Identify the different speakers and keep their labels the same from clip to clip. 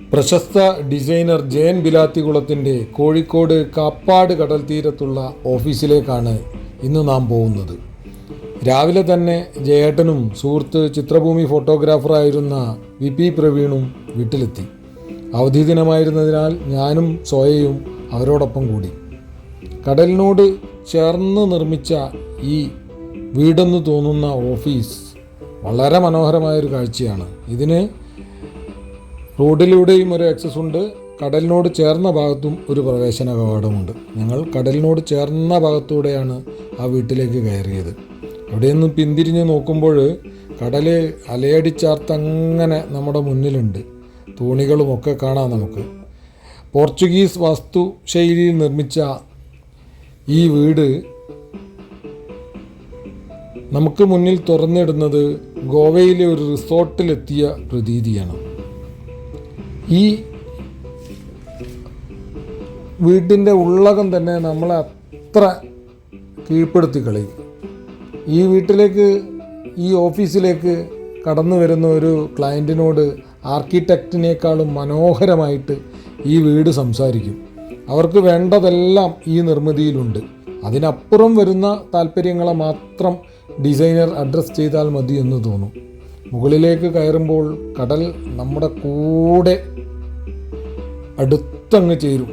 Speaker 1: പ്രശസ്ത ഡിസൈനർ ജയൻ ബിലാത്തികുളത്തിന്റെ കോഴിക്കോട് കാപ്പാട് കടൽ തീരത്തുള്ള ഓഫീസിലേക്കാണ് ഇന്ന് നാം പോകുന്നത്. രാവിലെ തന്നെ ജയേട്ടനും സുഹൃത്ത് ചിത്രഭൂമി ഫോട്ടോഗ്രാഫറായിരുന്ന വി പി പ്രവീണും വീട്ടിലെത്തി. അവധി ദിനമായിരുന്നതിനാൽ ഞാനും സോയയും അവരോടൊപ്പം കൂടി. കടലിനോട് ചേർന്ന് നിർമ്മിച്ച ഈ വീടെന്ന് തോന്നുന്ന ഓഫീസ് വളരെ മനോഹരമായൊരു കാഴ്ചയാണ്. ഇതിന് റോഡിലൂടെയും ഒരു ആക്സസ് ഉണ്ട്. കടലിനോട് ചേർന്ന ഭാഗത്തും ഒരു പ്രവേശന കവാടമുണ്ട്. ഞങ്ങൾ കടലിനോട് ചേർന്ന ഭാഗത്തൂടെയാണ് ആ വീട്ടിലേക്ക് കയറിയത്. അവിടെ നിന്ന് പിന്തിരിഞ്ഞ് നോക്കുമ്പോൾ കടൽ അലയടിച്ചാർത്തങ്ങനെ നമ്മുടെ മുന്നിലുണ്ട്. തോണികളുമൊക്കെ കാണാം നമുക്ക്. പോർച്ചുഗീസ് വാസ്തു ശൈലിയിൽ നിർമ്മിച്ച ഈ വീട് നമുക്ക് മുന്നിൽ തുറന്നിടുന്നത് ഗോവയിലെ ഒരു റിസോർട്ടിലെത്തിയ പ്രതീതിയാണ്. ഈ വീട്ടിന്റെ ഉള്ളകം തന്നെ നമ്മളെ അത്ര കീഴ്പ്പെടുത്തി കളയും. ഈ വീട്ടിലേക്ക് ഈ ഓഫീസിലേക്ക് കടന്നു വരുന്ന ഒരു ക്ലയന്റിനോട് ആർക്കിടെക്റ്റിനേക്കാളും മനോഹരമായിട്ട് ഈ വീട് സംസാരിക്കും. അവർക്ക് വേണ്ടതെല്ലാം ഈ നിർമ്മിതിയിലുണ്ട്. അതിനപ്പുറം വരുന്ന താല്പര്യങ്ങളെ മാത്രം ഡിസൈനർ അഡ്രസ്സ് ചെയ്താൽ മതി എന്ന് തോന്നും. മുകളിലേക്ക് കയറുമ്പോൾ കടൽ നമ്മുടെ കൂടെ അടുത്തങ്ങ് ചേരും.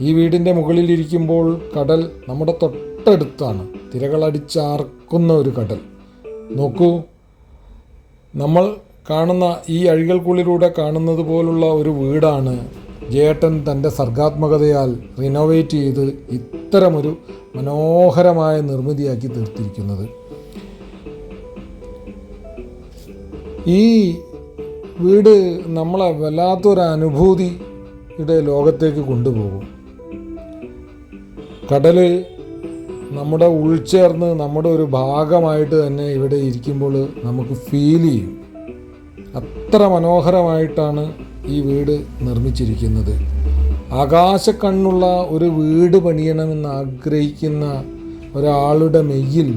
Speaker 1: ഈ വീടിന്റെ മുകളിലിരിക്കുമ്പോൾ കടൽ നമ്മുടെ തൊട്ടടുത്താണ്. തിരകളടിച്ചാർക്കുന്ന ഒരു കടൽ. നോക്കൂ നമ്മൾ കാണുന്ന ഈ അഴികൾക്കുള്ളിലൂടെ കാണുന്നത് പോലുള്ള ഒരു വീടാണ് ജേട്ടൻ തന്റെ സർഗാത്മകതയാൽ റിനോവേറ്റ് ചെയ്ത് ഇത്തരമൊരു മനോഹരമായ നിർമ്മിതിയാക്കി തീർത്തിരിക്കുന്നത്. ഈ വീട് നമ്മളെ വല്ലാത്തൊരു അനുഭൂതിയുടെ ലോകത്തേക്ക് കൊണ്ടുപോകും. കടൽ നമ്മുടെ ഉൾച്ചേർന്ന് നമ്മുടെ ഒരു ഭാഗമായിട്ട് തന്നെ ഇവിടെ ഇരിക്കുമ്പോൾ നമുക്ക് ഫീൽ ചെയ്യും. അത്ര മനോഹരമായിട്ടാണ് ഈ വീട് നിർമ്മിച്ചിരിക്കുന്നത്. ആകാശക്കണ്ണുള്ള ഒരു വീട് പണിയണമെന്ന് ആഗ്രഹിക്കുന്ന ഒരാളുടെ മെയ്യിൽ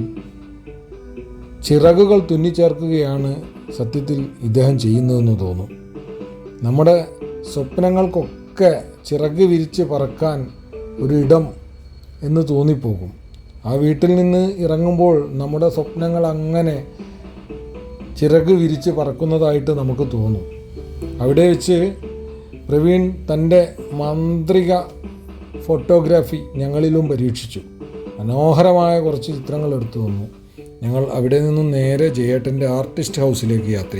Speaker 1: ചിറകുകൾ തുന്നിച്ചേർക്കുകയാണ് സത്യത്തിൽ ഇദ്ദേഹം ചെയ്യുന്നതെന്ന് തോന്നും. നമ്മുടെ സ്വപ്നങ്ങൾക്കൊക്കെ ചിറക് വിരിച്ച് പറക്കാൻ ഒരിടം എന്ന് തോന്നിപ്പോകും. ആ വീട്ടിൽ നിന്ന് ഇറങ്ങുമ്പോൾ നമ്മുടെ സ്വപ്നങ്ങൾ അങ്ങനെ ചിറക് വിരിച്ച് പറക്കുന്നതായിട്ട് നമുക്ക് തോന്നും. അവിടെ വെച്ച് പ്രവീൺ തന്റെ മാന്ത്രിക ഫോട്ടോഗ്രാഫി ഞങ്ങളിലും പരീക്ഷിച്ചു. മനോഹരമായ കുറച്ച് ചിത്രങ്ങൾ എടുത്തു തന്നു. ഞങ്ങൾ അവിടെ നിന്നും നേരെ ജയേട്ടന്റെ ആർട്ടിസ്റ്റ് ഹൗസിലേക്ക് യാത്ര